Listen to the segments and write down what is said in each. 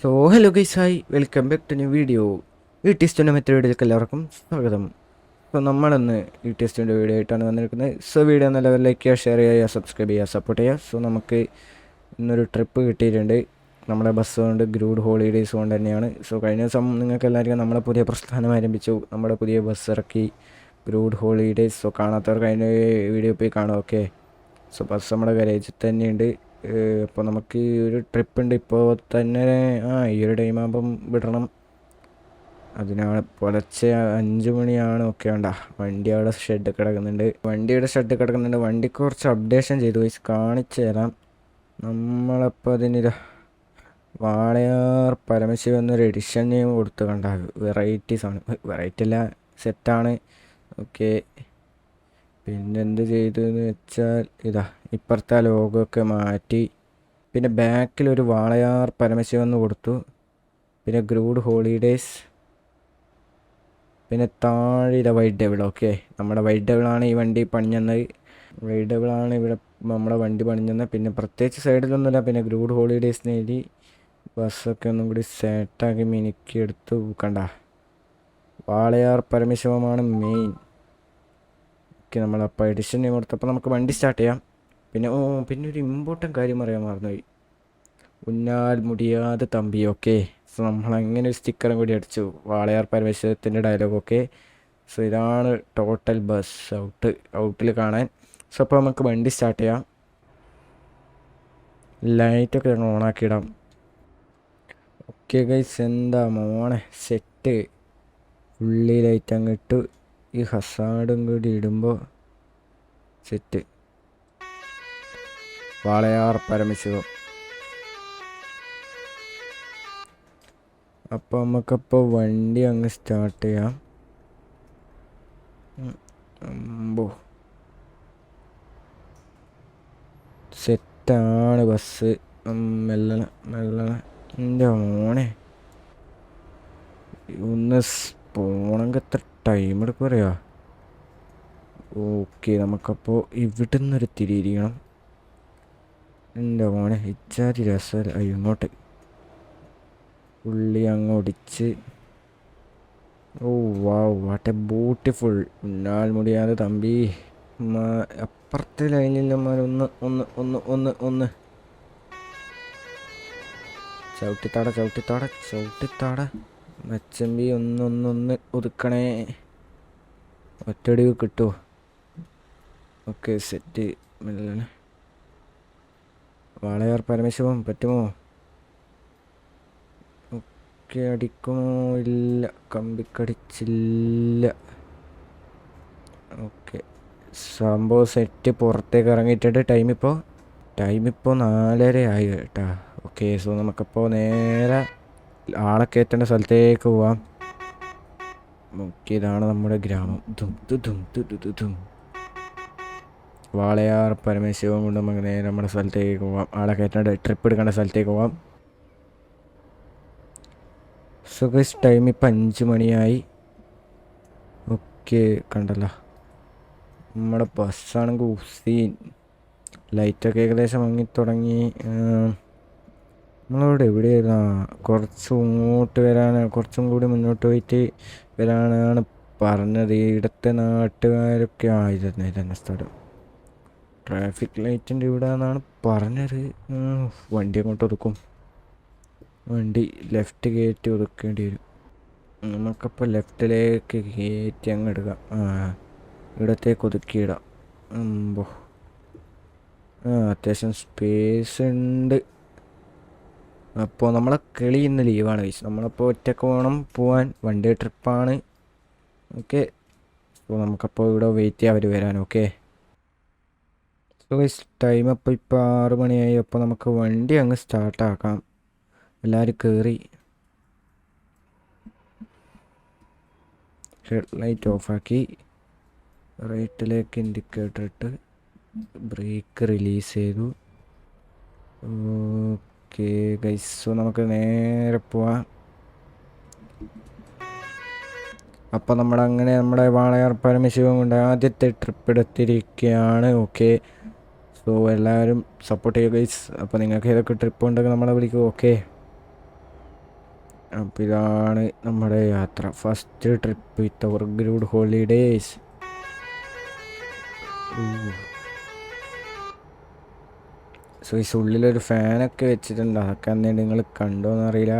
So hello guys hi welcome back to new video ഈ ടെസ്റ്റിന്റെ മറ്റൊരു വീഡിയോയിലേക്ക് എല്ലാവർക്കും സ്വാഗതം. സോ നമ്മളിന്ന് ഈ ടെസ്റ്റിന്റെ വീഡിയോ ആയിട്ടാണ് വന്നിരിക്കുന്നത്. സോ വീഡിയോ നല്ല ലൈക്ക് ചെയ്യുക ഷെയർ ചെയ്യുക സബ്സ്ക്രൈബ് ചെയ്യുക സപ്പോർട്ട് ചെയ്യുക. സോ നമുക്ക് ഇന്നൊരു ട്രിപ്പ് കിട്ടിയിട്ടുണ്ട്. നമ്മുടെ ബസ് കൊണ്ട് ഗ്രൂഡ് ഹോളിഡേയ്സ് കൊണ്ട് തന്നെയാണ്. സോ കഴിഞ്ഞ ദിവസം നിങ്ങൾക്ക് എല്ലാവർക്കും നമ്മുടെ പുതിയ പ്രസ്ഥാനം ആരംഭിച്ചു. നമ്മുടെ പുതിയ ബസ് ഇറക്കി. ഗ്രൂഡ് ഹോളിഡേയ്സ് സോ കാണാത്തവർക്ക് അതിന്റെ വീഡിയോ പോയി കാണാം ഓക്കെ സോ ബസ് നമ്മുടെ ഗരേജിൽ തന്നെയുണ്ട്. അപ്പോൾ നമുക്ക് ഒരു ട്രിപ്പ് ഉണ്ട്. ഇപ്പോൾ തന്നെ ആ ഈ ഒരു ടൈം ആകുമ്പം വിടണം. അതിനാണ് പുലർച്ചെ അഞ്ച് മണിയാണ് ഒക്കെ വേണ്ട വണ്ടി അവിടെ ഷെഡ് കിടക്കുന്നുണ്ട്. വണ്ടിയുടെ ഷെഡ് കിടക്കുന്നുണ്ട്. വണ്ടി കുറച്ച് അപ്ഡേഷൻ ചെയ്തു. പോയി കാണിച്ചു തരാം. നമ്മളപ്പോൾ അതിനിതാ വാളയാർ പരമശിവ എന്നൊരു എഡിഷൻ നെയിം കൊടുത്ത് വെറൈറ്റീസ് ആണ് വെറൈറ്റി അല്ല സെറ്റാണ് ഓക്കെ പിന്നെ എന്ത് ചെയ്തു എന്ന് വെച്ചാൽ ഇതാ ഇപ്പുറത്തെ ആ ലോഗോ ഒക്കെ മാറ്റി. പിന്നെ ബാക്കിൽ ഒരു വാളയാർ പരമശിവൻ എന്ന് കൊടുത്തു. പിന്നെ ഗ്രൂഡ് ഹോളിഡേയ്സ്. പിന്നെ താഴെ ഇതാ വൈറ്റ് ഡബിൾ ഓക്കെ. നമ്മുടെ വൈറ്റ് ഡബിളാണ് ഈ വണ്ടി പണിഞ്ഞത്. വൈറ്റ് ഡബിളാണ് ഇവിടെ നമ്മുടെ വണ്ടി പണിഞ്ഞത്. പിന്നെ പ്രത്യേകിച്ച് സൈഡിലൊന്നുമില്ല. പിന്നെ ഗ്രൂഡ് ഹോളിഡേയ്സ് നേടി. ബസ്സൊക്കെ ഒന്നും കൂടി സെറ്റാക്കി മിനുക്കി എടുത്ത്. കണ്ട? വാളയാർ പരമശിവമാണ് മെയിൻ ഓക്കെ നമ്മളപ്പോൾ എഡിഷൻ കൊടുത്തപ്പോൾ നമുക്ക് വണ്ടി സ്റ്റാർട്ട് ചെയ്യാം. പിന്നെ ഓ പിന്നെ ഒരു ഇമ്പോർട്ടന്റ് കാര്യം പറയാൻ മറന്നുപോയി. ഉന്നാൽ മുടിയാതെ തമ്പി ഓക്കെ സോ നമ്മൾ അങ്ങനെ ഒരു സ്റ്റിക്കറും കൂടി അടിച്ചു. വാളയാർ പരമേശ്വരത്തിന്റെ ഡയലോഗ് ഓക്കെ സോ ഇതാണ് ടോട്ടൽ ബസ് ഔട്ട് ഔട്ടിൽ കാണാൻ. സോ അപ്പോൾ നമുക്ക് വണ്ടി സ്റ്റാർട്ട് ചെയ്യാം. ലൈറ്റൊക്കെ ഞങ്ങൾ ഓണാക്കിയിടാം ഓക്കെ ഗൈസ് എന്താ മോണെ സെറ്റ് ഫുള്ളി ലൈറ്റ് അങ്ങ് ഇട്ടു. ഈ ഹസാഡും കൂടി ഇടുമ്പോൾ സെറ്റ് വാളയാർ പരമശിവം. അപ്പോൾ നമുക്കപ്പോൾ വണ്ടി അങ്ങ് സ്റ്റാർട്ട് ചെയ്യാം. അമ്പോ. സെറ്റാണ് ബസ് മെല്ലണ മെല്ലണ. എന്റെ ഓണേ ഒന്ന് പോണെങ്കിൽ എത്ര ടൈം എടുക്കും പറയാ ഓക്കെ നമുക്കപ്പോൾ ഇവിടെ നിന്നൊരു തിരിയിരിക്കണം എന്റെ മോനെ ഇച്ചാരി രസം ഇങ്ങോട്ട്. ഉള്ളി അങ്ങ് ഒടിച്ച് ഓ വാ വാട്ട് എ ബ്യൂട്ടിഫുൾ. ഉന്നാൽ മുടിയാതെ തമ്പി. അപ്പുറത്തെ അപ്പുറത്തെ ലൈനില്ലമാരൊന്ന് ഒന്ന് ഒന്ന് ഒന്ന് ഒന്ന്. ചവിട്ടിത്താട ചവിട്ടിത്താട ചവിട്ടിത്താട. മച്ചമ്പി ഒന്നൊന്നൊന്ന് ഒതുക്കണേ. ഒറ്റടി കിട്ടുമോ ഓക്കെ സെറ്റ്. മെല്ലെ വാളയാർ പരമശിവം പറ്റുമോ? ഒക്കെ അടിക്കുമോ? ഇല്ല. കമ്പിക്കടിച്ചില്ല. ഓക്കെ. സംഭവം സെറ്റ് പുറത്തേക്ക് ഇറങ്ങിയിട്ടുണ്ട്. ടൈമിപ്പോൾ ടൈമിപ്പോൾ നാലര ആയി കേട്ടോ. ഓക്കെ സോ നമുക്കപ്പോൾ നേരെ ആളെ കയറ്റേണ്ട സ്ഥലത്തേക്ക് പോവാം. ഓക്കെ ഇതാണ് നമ്മുടെ ഗ്രാമം. ദും വാളയാർ പരമേശ്വരം കൊണ്ട് നമുക്ക് നേരെ നമ്മുടെ സ്ഥലത്തേക്ക് പോവാം. ആളെ കയറ്റേണ്ട ട്രിപ്പ് എടുക്കേണ്ട സ്ഥലത്തേക്ക് പോവാം. സുഖസ് ടൈം ഇപ്പം അഞ്ച് മണിയായി. ഓക്കെ കണ്ടല്ലോ. നമ്മുടെ ബസ്സാണെങ്കിൽ ഉസീൻ ലൈറ്റൊക്കെ ഏകദേശം തുടങ്ങി. നമ്മളവിടെ എവിടെയായിരുന്നു? കുറച്ച് ഇങ്ങോട്ട് വരാൻ കുറച്ചും കൂടി മുന്നോട്ട് പോയിട്ട് വരാനാണ് പറഞ്ഞത്. ഇവിടുത്തെ നാട്ടുകാരൊക്കെ ആയിരുന്നു ഇതന്നെ സ്ഥലം. ട്രാഫിക് ലൈറ്റിന്റെ ഇവിടെ നിന്നാണ് പറഞ്ഞത്. വണ്ടി അങ്ങോട്ട് ഒതുക്കും. വണ്ടി ലെഫ്റ്റ് കയറ്റി ഒതുക്കേണ്ടി വരും. നമുക്കപ്പോൾ ലെഫ്റ്റിലേക്ക് കയറ്റി അങ്ങ് എടുക്കാം ഇവിടത്തേക്ക് ഒതുക്കിയിടാം ആ അത്യാവശ്യം സ്പേസ് ഉണ്ട്. അപ്പോൾ നമ്മളെ കിളി ഇന്ന് ലീവാണ് കഴിച്ചു നമ്മളപ്പോൾ ഒറ്റയ്ക്ക് വേണം പോവാൻ. വൺ ഡേ ട്രിപ്പാണ്. ഓക്കെ അപ്പോൾ നമുക്കപ്പോൾ ഇവിടെ വെയിറ്റ് ചെയ്യാം അവർ വരാൻ. ഓക്കെ സോ വൈസ് ടൈം അപ്പോൾ ഇപ്പോൾ ആറ് മണിയായി. അപ്പോൾ നമുക്ക് വണ്ടി അങ്ങ് സ്റ്റാർട്ടാക്കാം എല്ലാവരും കയറി ഹെഡ് ലൈറ്റ് ഓഫാക്കി റൈറ്റിലേക്ക് ഇൻഡിക്കേറ്റർ ഇട്ട് ബ്രേക്ക് റിലീസ് ചെയ്തു. ഓക്കെ ഗൈസ് നമുക്ക് നേരെ പോവാം. അപ്പോൾ നമ്മളങ്ങനെ നമ്മുടെ വാളയാർ പരമശിവം കൊണ്ട് ആദ്യത്തെ ട്രിപ്പ് എടുത്തിരിക്കുകയാണ്. ഓക്കെ സോ എല്ലാവരും സപ്പോർട്ട് ചെയ്യുക ഗൈസ് അപ്പോൾ നിങ്ങൾക്ക് ഏതൊക്കെ ട്രിപ്പ് ഉണ്ടെങ്കിൽ നമ്മളെ വിളിക്കും ഓക്കെ അപ്പോൾ ഇതാണ് നമ്മുടെ യാത്ര. ഫസ്റ്റ് ട്രിപ്പ് വിത്ത് അവർ ഗ്രൂഡ് ഹോളിഡേയ്സ് സോ ഈ ഉള്ളിലൊരു ഫാനൊക്കെ വെച്ചിട്ടുണ്ട്? അതൊക്കെ അന്നേ നിങ്ങൾ കണ്ടോന്ന് അറിയില്ല.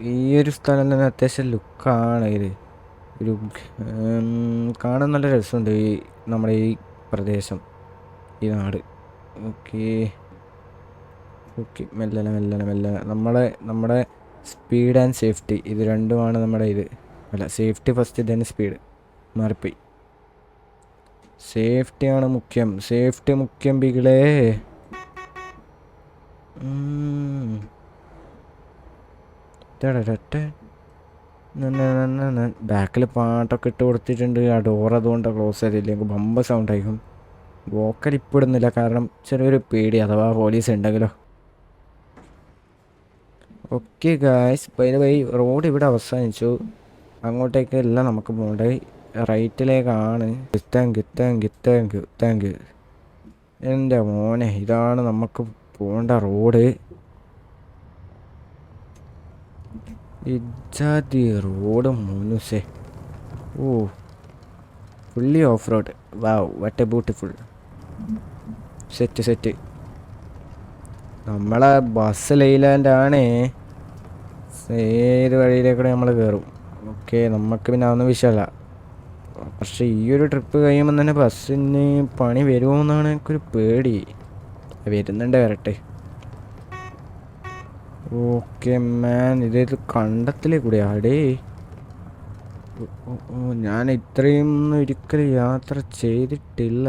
ഈ ഒരു സ്ഥലം തന്നെ അത്യാവശ്യം ലുക്കാണ് ഇത്. ഒരു കാണാൻ നല്ല രസമുണ്ട് ഈ നമ്മുടെ ഈ പ്രദേശം. ഈ നാട്. ഓക്കെ ഓക്കെ മെല്ലനെ മെല്ലനെ മെല്ലനെ. നമ്മളെ നമ്മുടെ സ്പീഡ് ആൻഡ് സേഫ്റ്റി ഇത് രണ്ടുമാണ് നമ്മുടെ ഇത്. അല്ല സേഫ്റ്റി ഫസ്റ്റ് ദെൻ സ്പീഡ് മാറിപ്പോയി. സേഫ്റ്റിയാണ് മുഖ്യം. സേഫ്റ്റി മുഖ്യം ബികളേ ബാക്കിൽ പാട്ടൊക്കെ ഇട്ട് കൊടുത്തിട്ടുണ്ട്. ആ ഡോർ അതുകൊണ്ട് ക്ലോസ് ചെയ്തില്ലെങ്കിൽ ബമ്പ സൗണ്ട് ആയിരിക്കും. വോക്കൽ ഇപ്പോൾ ഇടുന്നില്ല. കാരണം ചെറിയൊരു പേടി. അഥവാ പോലീസ് ഉണ്ടെങ്കിലോ. Okay guys bye bye road ഇവിടെ അവസാനിച്ചു. അങ്ങോട്ടേക്ക് എല്ലാം നമുക്ക് പോകേണ്ടത് റൈറ്റിലേക്കാണ്. താങ്ക് താങ്ക് താങ്ക് താങ്ക് എന്റെ മോനെ ഇതാണ് നമുക്ക് പോകേണ്ട റോഡ്. ഇജാതി റോഡ് മൂന്നുസേ ഓ fully off road wow what a beautiful set set നമ്മളെ ബസ് ലൈലാൻഡ് ആണേ. ഏത് വഴിയിലേക്കൂടെ നമ്മൾ കയറും ഓക്കെ നമുക്ക് പിന്നെ അതൊന്നും വിഷയമല്ല പക്ഷെ ഈ ഒരു ട്രിപ്പ് കഴിയുമ്പോൾ തന്നെ ബസ്സിന് പണി വരുമോ എന്നാണ് എനിക്കൊരു പേടി. വരുന്നുണ്ട് വരട്ടെ. ഓക്കെ മാൻ ഇത് കണ്ടത്തിലേ കൂടെ ആടേ ഞാൻ ഇത്രയും ഒരിക്കലും യാത്ര ചെയ്തിട്ടില്ല.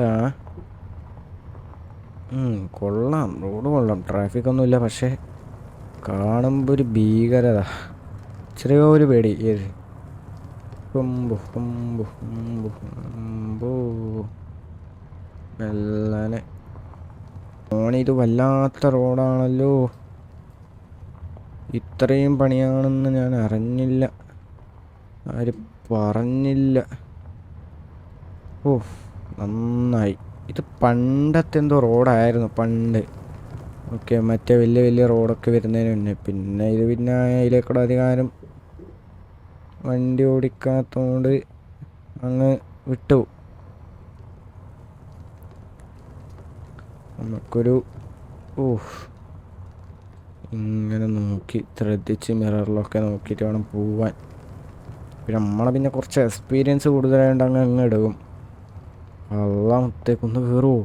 കൊള്ളാം. റോഡ് കൊള്ളാം. ട്രാഫിക് ഒന്നുമില്ല. പക്ഷേ കാണുമ്പോൾ ഒരു ഭീകരത. ചെറിയൊരു പേടി. ഏത് മെല്ലനെ ഇത് വല്ലാത്ത റോഡാണല്ലോ. ഇത്രയും പണിയാണെന്ന് ഞാൻ അറിഞ്ഞില്ല. ആര് പറഞ്ഞില്ല. ഓ നന്നായി. ഇത് പണ്ടത്തെ എന്തോ റോഡായിരുന്നു പണ്ട്. ഓക്കെ മറ്റേ വലിയ വലിയ റോഡൊക്കെ വരുന്നതിന് മുന്നേ. പിന്നെ ഇത് പിന്നെ അതിലേക്കൂടെ അധികാരം വണ്ടി ഓടിക്കാത്തതുകൊണ്ട് അങ്ങ് വിട്ടു. നമുക്കൊരു ഓഹ് ഇങ്ങനെ നോക്കി ശ്രദ്ധിച്ച് മിററിലൊക്കെ നോക്കിയിട്ട് വേണം പോവാൻ. പിന്നെ നമ്മളെ പിന്നെ കുറച്ച് എക്സ്പീരിയൻസ് കൂടുതലായതുകൊണ്ട് അങ്ങ് അങ്ങ് എടുക്കും. അല്ല മുത്തേ കുന്ന് കയറുമോ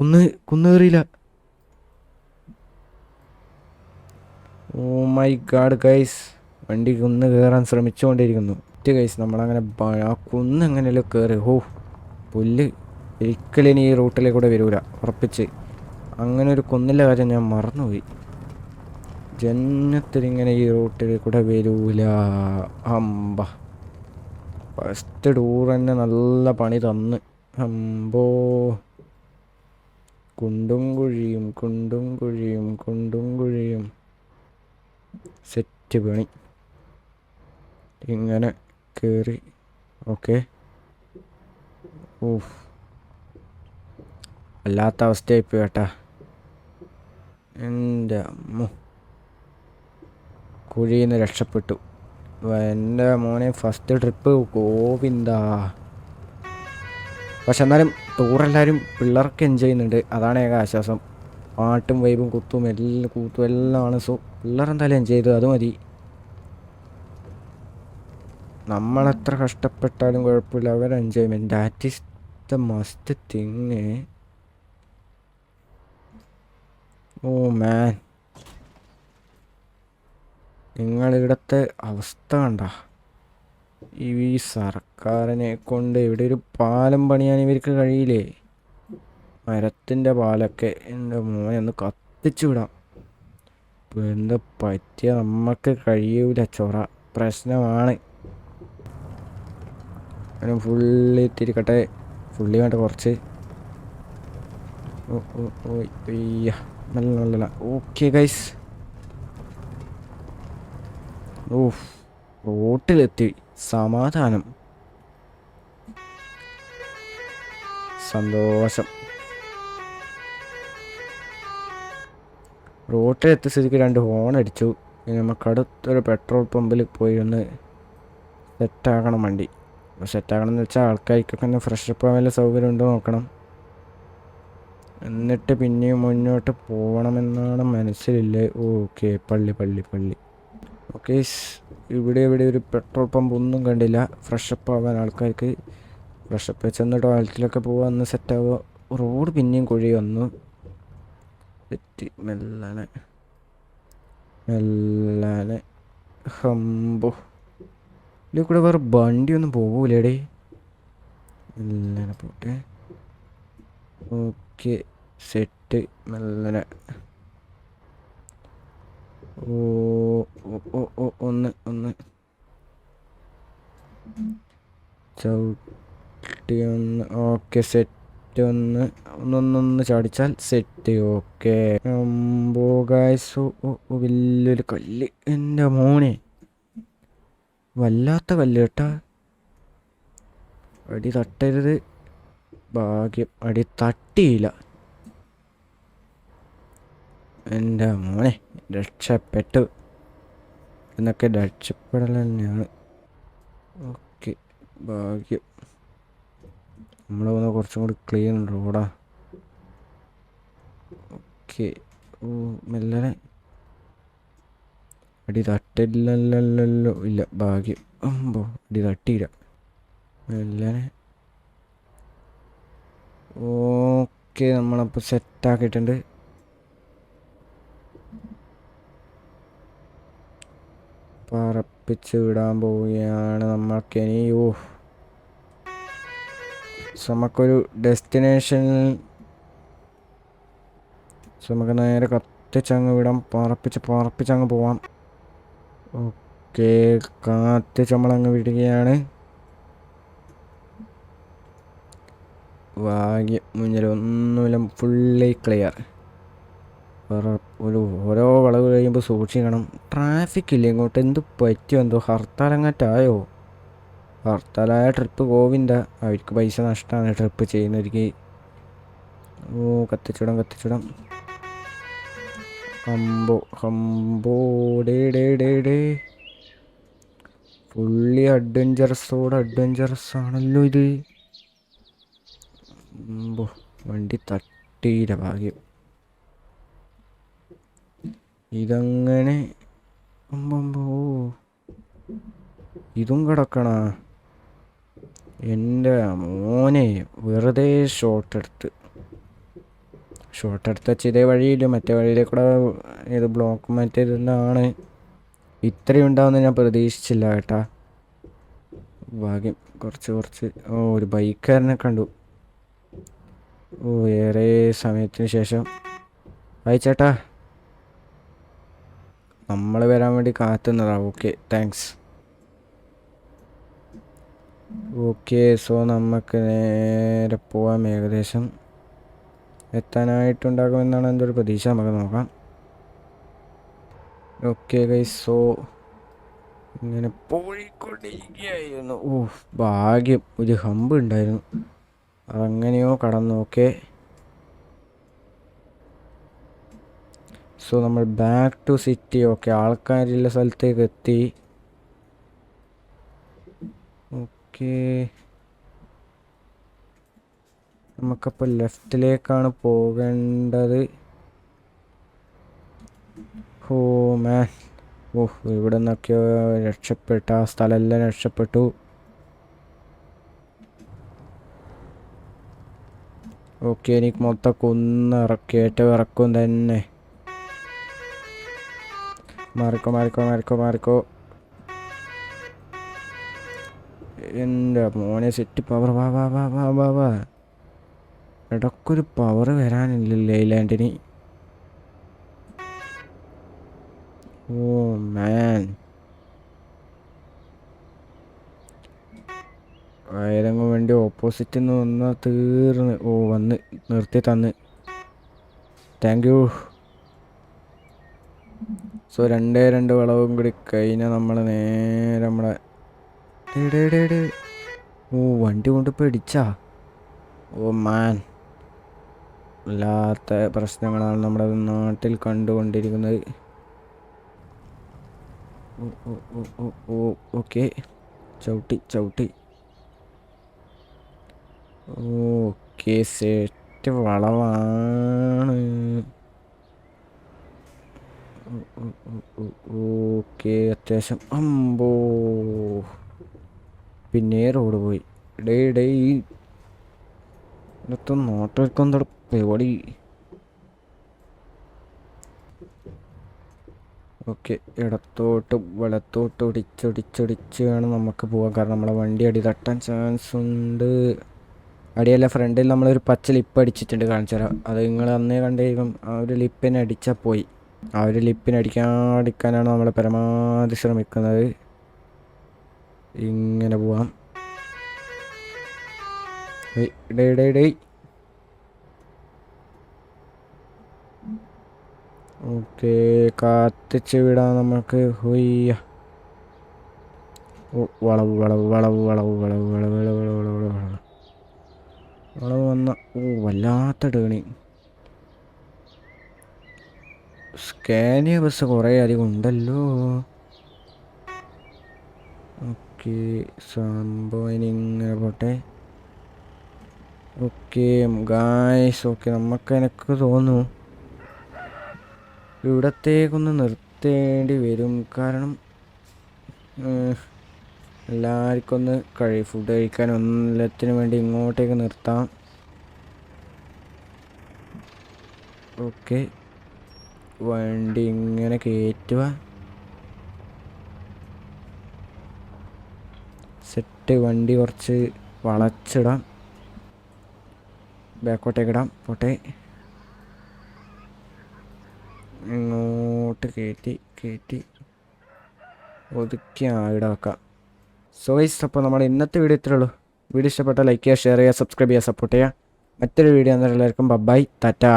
കുന്ന് കുന്ന് കയറിയില്ല ഓ മൈ ഗാഡ് ഗൈസ് വണ്ടി കുന്ന് കയറാൻ ശ്രമിച്ചുകൊണ്ടിരിക്കുന്നു ഒറ്റ കൈസ് നമ്മളങ്ങനെ ആ കുന്ന് എങ്ങനെയല്ലോ കയറി ഹോ പുല്ല്. ഒരിക്കലും ഇനി ഈ റൂട്ടിലേ കൂടെ വരൂല ഉറപ്പിച്ച്. അങ്ങനെ ഒരു കുന്നിലെ കാര്യം ഞാൻ മറന്നുപോയി. ജന്മത്തിലിങ്ങനെ ഈ റൂട്ടിൽ കൂടെ വരൂല. അമ്പ. ഫസ്റ്റ് ടൂർ തന്നെ നല്ല പണി തന്ന്. അമ്പോ. കുണ്ടും കുഴിയും കുണ്ടും കുഴിയും കുണ്ടും കുഴിയും. സെറ്റ് പണി. ഇങ്ങനെ കയറി ഓക്കെ. ഊഫ് വല്ലാത്ത അവസ്ഥയായിപ്പോയി കേട്ടാ. എന്റെ അമ്മ. കുഴിയിൽ നിന്ന് രക്ഷപ്പെട്ടു. എന്റെ മോനെ ഫസ്റ്റ് ട്രിപ്പ് ഗോവിന്ദ. പക്ഷെ എന്നാലും ടൂറെല്ലാവരും പിള്ളേർക്ക് എൻജോയ് ചെയ്യുന്നുണ്ട്. അതാണ് ഏക ആശ്വാസം. പാട്ടും വൈബും കുത്തും എല്ലാം കൂത്തും എല്ലാം ആണ് സോ പിള്ളേർ എന്തായാലും എൻജോയ് ചെയ്തു അത് മതി. നമ്മളെത്ര കഷ്ടപ്പെട്ടാലും കുഴപ്പമില്ല. Our enjoyment that is the must thing oh man നിങ്ങളിവിടത്തെ അവസ്ഥ കണ്ട. ഈ സർക്കാരിനെ കൊണ്ട് ഇവിടെ ഒരു പാലം പണിയാൻ ഇവർക്ക് കഴിയില്ലേ? മരത്തിന്റെ പാലൊക്കെ എന്റെ മോനെ ഒന്ന് കത്തിച്ചു വിടാം. എന്താ പറ്റിയ നമുക്ക് കഴിയൂല. ചൊറ. പ്രശ്നമാണ്. അങ്ങനെ ഫുള്ളി തിരിക്കട്ടെ ഫുള്ളി വേണ്ട കുറച്ച്. ഓ ഓ ഓ നല്ല നല്ല ഓക്കെ ഗൈസ് ഓ റോട്ടിലെത്തി. സമാധാനം. സന്തോഷം. റോട്ടിലെത്തിയ സ്ഥിതിക്ക് രണ്ട് ഹോൺ അടിച്ചു. ഇനി നമുക്കടുത്തൊരു പെട്രോൾ പമ്പിൽ പോയി ഒന്ന് സെറ്റാക്കണം വണ്ടി. അപ്പോൾ എന്ന് വെച്ചാൽ ആൾക്കാർക്കൊക്കെ ഒന്ന് ഫ്രഷപ്പ് ആവാൻ വല്ല സൗകര്യം ഉണ്ടോ നോക്കണം. എന്നിട്ട് പിന്നെയും മുന്നോട്ട് പോകണമെന്നാണ് മനസ്സിലില്ലേ? ഓക്കെ പള്ളി പള്ളി പള്ളി. ഓക്കെ ഇവിടെ ഇവിടെ ഒരു പെട്രോൾ പമ്പ് ഒന്നും കണ്ടില്ല. ഫ്രഷപ്പ് ആവാൻ ആൾക്കാർക്ക് ഫ്രഷപ്പ് ചെന്ന് ടോയ്ലറ്റിലൊക്കെ പോകുക ഒന്ന് സെറ്റാവുക റോഡ് പിന്നെയും കുഴി വന്നു. തെറ്റി. മെല്ലനെ മെല്ലനെ ഹമ്പോ. ഇതിൽ കൂടെ വേറെ വണ്ടിയൊന്നും പോകൂലേടേ മെല്ലനെ പോട്ടെ. ഓക്കെ. സെറ്റ്. മെല്ലനെ ഓ ഓ ഓ ഒന്ന് ഒന്ന്. ചവിട്ടി ഒന്ന്. ഓക്കെ സെറ്റ് ഒന്ന്. ഒന്നൊന്നൊന്ന് ചാടിച്ചാൽ സെറ്റ്. ഓക്കെ. ഓ വലിയൊരു കല്ല്. എന്റെ മോനെ. വല്ലാത്ത കല്ല് കേട്ടാ. അടി തട്ടരുത്. ഭാഗ്യം. അടി തട്ടിയില്ല. എന്റെ മോനെ രക്ഷപ്പെട്ടു. എന്നൊക്കെ രക്ഷപ്പെടൽ തന്നെയാണ് ഓക്കെ ഭാഗ്യം. നമ്മൾ വന്ന കുറച്ചും കൂടി ക്ലീൻ റോഡാ. ഓക്കെ ഓ മെല്ലനെ അടി തട്ടില്ലല്ലോ ഇല്ല ഭാഗ്യം. അമ്പോ അടി തട്ടിയില്ല. അല്ലേ ഓക്കെ നമ്മളപ്പോൾ സെറ്റാക്കിയിട്ടുണ്ട് പറപ്പിച്ച് വിടാൻ പോവുകയാണ് നമ്മൾക്കിനി ഓ നമുക്കൊരു ഡെസ്റ്റിനേഷനിൽ നമുക്ക് നേരെ കത്തിച്ചങ്ങ് വിടാം. പറപ്പിച്ച് പറപ്പിച്ചങ്ങ് പോവാം. ഓക്കെ കാത്ത് ചമ്മളങ്ങ് വിടുകയാണ് ഭാഗ്യം മുന്നിൽ ഒന്നുമില്ല ഫുള്ളി ക്ലിയർ വേറെ ഒരു ഓരോ വളവ് കഴിയുമ്പോൾ സൂക്ഷിക്കണം. ട്രാഫിക് ഇല്ല ഇങ്ങോട്ട്? എന്ത് പറ്റിയോ? എന്തോ ഹർത്താലങ്ങാറ്റായോ? ഹർത്താലായ ട്രിപ്പ് ഗോവിന്ദ. അവർക്ക് പൈസ നഷ്ടമാണ് ട്രിപ്പ് ചെയ്യുന്നവർക്ക്. ഓ കത്തിച്ചിടാം കത്തിച്ചിടാം. ഹംബോ ഹംബോ ഡേ ഡേ ഡേ ഡേ. ഫുള്ളി അഡ്വഞ്ചറസോട് അഡ്വഞ്ചറസ് ആണല്ലോ ഇത്. ഹംബോ വണ്ടി തട്ടിയില്ല ഭാഗ്യം. ഇതങ്ങനെ അമ്പമ്പോ ഇതും കിടക്കണ. എന്റെ മോനെ വെറുതെ ഷോട്ട് എടുത്ത്. ഷോട്ട് എടുത്ത് വെച്ച് ഇതേ വഴിയില്ല മറ്റേ വഴിയിലെ കൂടെ ഇത് ബ്ലോക്ക് മറ്റേതാണ് ഇത്രയും ഉണ്ടാവുമെന്ന് ഞാൻ പ്രതീക്ഷിച്ചില്ല കേട്ടാ. ഭാഗ്യം കുറച്ച് കുറച്ച്. ഓ ഒരു ബൈക്കുകാരനെ കണ്ടു. ഓ ഏറെ സമയത്തിന് ശേഷം. അയച്ചേട്ടാ ചേട്ടാ. നമ്മൾ വരാൻ വേണ്ടി കാത്തുന്നതാ. Okay thanks. ഓക്കെ സോ നമുക്ക് നേരെ പോവാം ഏകദേശം. എത്താനായിട്ടുണ്ടാകുമെന്നാണ് എന്റെ ഒരു പ്രതീക്ഷ. നമുക്ക് നോക്കാം. ഓക്കെ ഗൈസ് സോ ഇങ്ങനെ പോയിക്കൊണ്ടിരിക്കുകയായിരുന്നു. ഓ ഭാഗ്യം. ഒരു ഹമ്പ് ഉണ്ടായിരുന്നു. അതങ്ങനെയോ കടന്നു ഓക്കെ സോ നമ്മൾ ബാക്ക് ടു സിറ്റി ഓക്കെ ആൾക്കാരുള്ള സ്ഥലത്തേക്ക് എത്തി. ഓക്കെ നമുക്കപ്പോൾ ലെഫ്റ്റിലേക്കാണ് പോകേണ്ടത്. ഓ മാൻ. ഓഹ് ഇവിടെ നിന്നൊക്കെയോ രക്ഷപ്പെട്ട ആ സ്ഥലമെല്ലാം രക്ഷപ്പെട്ടു. ഓക്കെ എനിക്ക് മൊത്തം കുന്ന് ഇറക്കും തന്നെ. മാറിക്കോ മാറിക്കോ മാറിക്കോ മാറിക്കോ. എന്റെ മോനെ സെറ്റ് പവർ വാ വാ വാ വാ വാ വാ. ഇടയ്ക്കൊരു പവർ വരാനില്ല ലാൻഡിന് ഓ മാൻ ആയിരങ്ങ് വേണ്ടി ഓപ്പോസിറ്റ് നിന്ന് വന്നാൽ തീർന്ന്. ഓ വന്ന്. നിർത്തി തന്ന്. താങ്ക് യു സോ രണ്ടേ രണ്ട് വളവും കൂടി കഴിഞ്ഞാൽ നമ്മൾ നേരെ നമ്മളെ. ഓ വണ്ടി കൊണ്ട് പിടിച്ചാ ഓ മാൻ വല്ലാത്ത പ്രശ്നങ്ങളാണ് നമ്മുടെ നാട്ടിൽ കണ്ടുകൊണ്ടിരിക്കുന്നത്. ഓക്കെ. ചവിട്ടി ചവിട്ടി. Okay set വളവാണ്. ഓക്കെ അത്യാവശ്യം. അമ്പോ. പിന്നെ റോഡ് പോയി. ഡേ ഡേ എന്താ പരിപാടി ഓക്കെ ഇടത്തോട്ട് വലത്തോട്ട് ഒടിച്ചൊടിച്ചൊടിച്ച് വേണം നമുക്ക് പോകാൻ. കാരണം നമ്മളെ വണ്ടി അടി തട്ടാൻ ചാൻസ് ഉണ്ട്. അടിയല്ല ഫ്രണ്ടിൽ നമ്മളൊരു പച്ച ലിപ്പ് അടിച്ചിട്ടുണ്ട് കാണിച്ചു തരാം. അത് നിങ്ങൾ അന്നേ കണ്ടേക്കും ആ ഒരു ലിപ്പിനെ അടിച്ചാൽ പോയി. ആ ഒരു ലിപ്പിനെ അടിക്കാണ്ടിരിക്കാനാണ് നമ്മൾ പരമാവധി ശ്രമിക്കുന്നത്. ഇങ്ങനെ പോവാം. ഡേ ഡേ ഡേ ഓക്കെ കാത്തിച്ച് വിടാം നമുക്ക് ഹൊയ്യ വളവ് വളവ് വളവ് വളവ് വളവ് വളവ് വളവ് വളവ് വളവ് വളവ് വളവ് വന്ന ഓ വല്ലാത്ത ടേണി സ്കാനിയ ബസ് കുറേ അധികം ഉണ്ടല്ലോ ഓക്കെ സംഭവം ഇങ്ങനെ പോട്ടെ ഓക്കെ ഗായ്സ് ഓക്കെ നമുക്ക് എനിക്ക് തോന്നുന്നു ഇവിടത്തേക്കൊന്ന് നിർത്തേണ്ടി വരും. കാരണം എല്ലാവർക്കും ഒന്ന് കഴി ഫുഡ് കഴിക്കാൻ ഒന്നെല്ലാത്തിനും വേണ്ടി ഇങ്ങോട്ടേക്ക് നിർത്താം. ഓക്കെ. വണ്ടി ഇങ്ങനെ കയറ്റുക സെറ്റ് വണ്ടി കുറച്ച് വളച്ചിടാം. ബാക്കോട്ടേക്ക് ഇടാം. പോട്ടെ. ഇങ്ങോട്ട് കയറ്റി കയറ്റി ഒതുക്കി ഇവിടെ വെക്കാം. സോ ഗൈസ് അപ്പോൾ നമ്മുടെ ഇന്നത്തെ വീഡിയോ ഇത്രേ ഉള്ളൂ. വീഡിയോ ഇഷ്ടപ്പെട്ടാൽ ലൈക്ക് ചെയ്യുക ഷെയർ ചെയ്യുക സബ്സ്ക്രൈബ് ചെയ്യുക സപ്പോർട്ട് ചെയ്യുക. മറ്റൊരു വീഡിയോ എല്ലാവർക്കും ബബായ് ടാറ്റാ